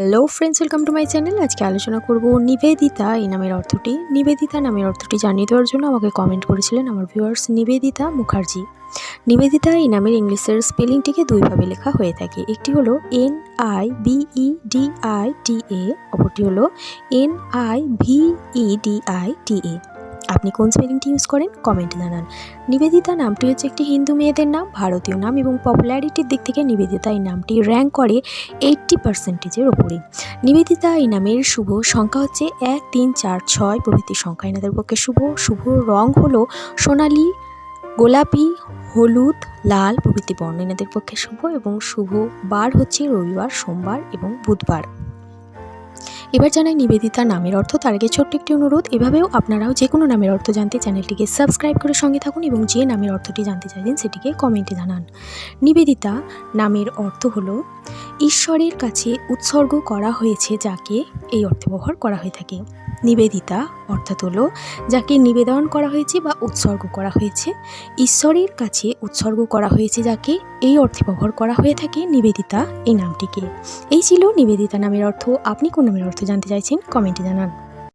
Hello friends welcome to my channel আজকে আলোচনা করব নিবেদিতা এই নামের অর্থটি। নিবেদিতা নামের অর্থটি জানিয়ে দেওয়ার জন্য আমাকে কমেন্ট করেছিলেন আমার ভিউয়ার্স নিবেদিতা মুখার্জি। নিবেদিতা এই নামের ইংলিশের স্পেলিংটিকে দুইভাবে লেখা হয়ে থাকে। একটি হলো N I B E D I T A অপরটি হলো N I V E D I T A আপনি কোন স্পেলিংটি ইউজ করেন? কমেন্ট জানান। নিবেদিতা নামটি হচ্ছে একটি হিন্দু মেয়েদের নাম, ভারতীয় নাম এবং পপুলারিটির দিক থেকে নিবেদিতা এই নামটি র্যাঙ্ক করে এইট্টি পার্সেন্টেজের ওপরে নিবেদিতা এই নামের শুভ সংখ্যা হচ্ছে এক, তিন, চার, ছয় প্রভৃতি সংখ্যা। এনাদের পক্ষে শুভ শুভ রং হলো সোনালি, গোলাপি, হলুদ, লাল প্রভৃতি বর্ণ। এনাদের পক্ষে শুভ এবং শুভ বার হচ্ছে রবিবার, সোমবার এবং বুধবার। এবার জানাই নিবেদিতা নামের অর্থ। তার আগে ছোট্ট একটি অনুরোধ, এভাবেও আপনারাও যে কোনো নামের অর্থ জানতে চ্যানেলটিকে সাবস্ক্রাইব করে সঙ্গে থাকুন এবং যে নামের অর্থটি জানতে চাইছেন সেটিকে কমেন্টে জানান। নিবেদিতা নামের অর্থ হলো, ঈশ্বরের কাছে উৎসর্গ করা হয়েছে যাকে এই অর্থ ব্যবহার করা হয়ে থাকে। নিবেদিতা অর্থাৎ হলো যাকে নিবেদন করা হয়েছে বা উৎসর্গ করা হয়েছে। ঈশ্বরের কাছে উৎসর্গ করা হয়েছে যাকে, এই অর্থে ব্যবহার করা হয়ে থাকে নিবেদিতা এই নামটিকে। এই ছিল নিবেদিতা নামের অর্থ। আপনি কোন নামের অর্থ জানতে চাইছেন? কমেন্টে জানান।